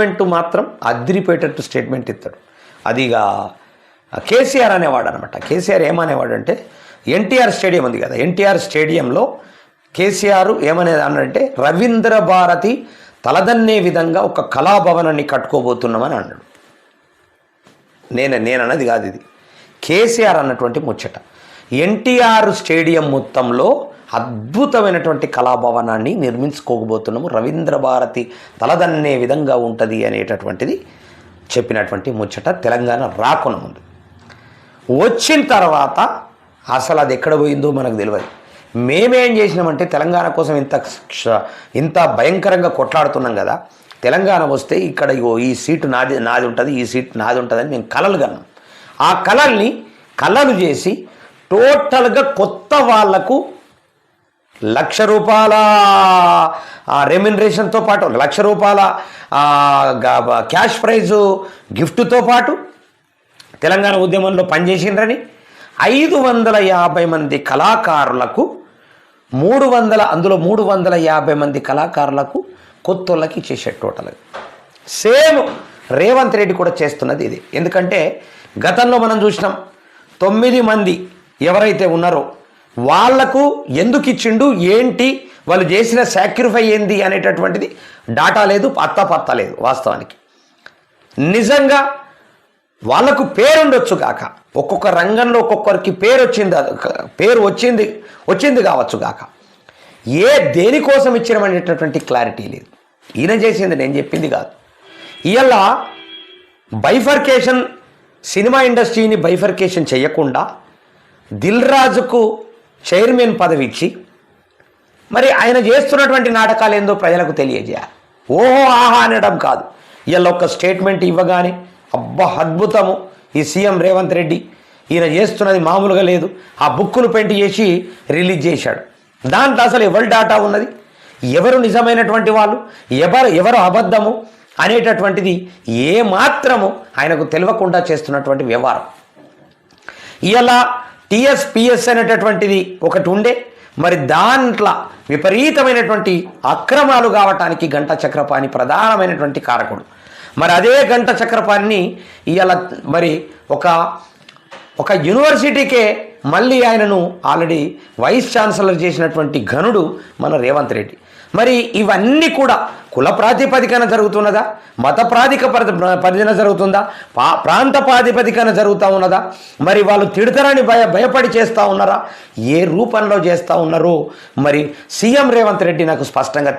Statement మాత్రం అదిరిపోయేటట్టు statement ఇస్తాడు అదిగా కేసీఆర్ అనేవాడు అనమాట కేసీఆర్ ఏమనేవాడు అంటే ఎన్టీఆర్ స్టేడియం ఉంది కదా ఎన్టీఆర్ స్టేడియంలో కేసీఆర్ ఏమనేది అన్నాడంటే రవీంద్ర భారతి తలదన్నే విధంగా ఒక కళాభవనాన్ని కట్టుకోబోతున్నామని అన్నాడు. నేను నేనన్నది కాదు ఇది. కేసీఆర్ అన్నటువంటి ముచ్చట. ఎన్టీఆర్ స్టేడియం మొత్తంలో అద్భుతమైనటువంటి కళాభవనాన్ని నిర్మించుకోకపోతున్నాము రవీంద్ర భారతి తలదన్నే విధంగా ఉంటుంది అనేటటువంటిది చెప్పినటువంటి ముచ్చట తెలంగాణ రాకున్న ముందు. వచ్చిన తర్వాత అసలు అది ఎక్కడ పోయిందో మనకు తెలియదు మేమేం చేసినామంటే తెలంగాణ కోసం ఇంత క్ష- ఇంత భయంకరంగా కొట్లాడుతున్నాం కదా తెలంగాణ వస్తే ఇక్కడ ఇగో ఈ సీటు నాది నాది ఉంటుంది ఈ సీట్ నాది ఉంటుందని మేము కలలు కన్నాం. ఆ కళల్ని కళలు చేసి టోటల్గా కొత్త వాళ్ళకు లక్ష రూపాయల రెమ్యునరేషన్తో పాటు లక్ష రూపాయల క్యాష్ ప్రైజు గిఫ్ట్తో పాటు తెలంగాణ ఉద్యమంలో పనిచేసిండ్రని ఐదు వందల యాభై మంది కళాకారులకు మూడు వందల అందులో మూడు వందల యాభై మంది కళాకారులకు కొత్తోళ్ళకి చేసే టోటల్ సేమ్ రేవంత్ రెడ్డి కూడా చేస్తున్నది ఇది. ఎందుకంటే గతంలో మనం చూసినాం తొమ్మిది మంది ఎవరైతే ఉన్నారో వాళ్ళకు ఎందుకు ఇచ్చిండు? ఏంటి? వాళ్ళు చేసిన సాక్రిఫై ఏంది అనేటటువంటిది డాటా లేదు పత్తా పత్తా లేదు వాస్తవానికి. నిజంగా వాళ్ళకు పేరుండొచ్చు కాక ఒక్కొక్క రంగంలో ఒక్కొక్కరికి పేరు వచ్చింది పేరు వచ్చింది వచ్చింది కావచ్చు కాక. ఏ దేనికోసం ఇచ్చినమనేటటువంటి క్లారిటీ లేదు. ఈయన చేసింది నేను చెప్పింది కాదు. ఇవాళ బైఫర్కేషన్ సినిమా ఇండస్ట్రీని బైఫర్కేషన్ చేయకుండా దిల్ రాజుకు చైర్మన్ పదవి ఇచ్చి మరి ఆయన చేస్తున్నటువంటి నాటకాలు ఏందో ప్రజలకు తెలియజేయాలి. ఓహో ఆహా అనడం కాదు. ఇలా ఒక స్టేట్మెంట్ ఇవ్వగానే అబ్బా అద్భుతము. ఈ సీఎం రేవంత్ రెడ్డి ఈయన చేస్తున్నది మామూలుగా లేదు. ఆ బుక్కును పెయింట్ చేసి రిలీజ్ చేశాడు. దాంట్లో అసలు ఎవరి డాటా ఉన్నది? ఎవరు నిజమైనటువంటి వాళ్ళు? ఎవరు ఎవరు అబద్ధము? అనేటటువంటిది ఏ మాత్రము ఆయనకు తెలియకుండా చేస్తున్నటువంటి వ్యవహారం. ఇలా టిఎస్పిఎస్ అనేటటువంటిది ఒకటి ఉండే. మరి దాంట్లో విపరీతమైనటువంటి అక్రమాలు కావటానికి గంట చక్రపాణి ప్రధానమైనటువంటి కారకుడు. మరి అదే గంట చక్రపాణిని ఇవాళ మరి ఒక ఒక యూనివర్సిటీకే మళ్ళీ ఆయనను ఆల్రెడీ వైస్ ఛాన్సలర్ చేసినటువంటి ఘనుడు మన రేవంత్ రెడ్డి. మరి ఇవన్నీ కూడా కుల ప్రాతిపదికన జరుగుతున్నదా? మత ప్రాతిక పరిధిన జరుగుతుందా? పా ప్రాంత ప్రాతిపదికన జరుగుతూ ఉన్నదా? మరి వాళ్ళు తిడతారని భయ భయపడి చేస్తూ ఉన్నారా? ఏ రూపంలో చేస్తూ ఉన్నారో? మరి సీఎం రేవంత్ రెడ్డి నాకు స్పష్టంగా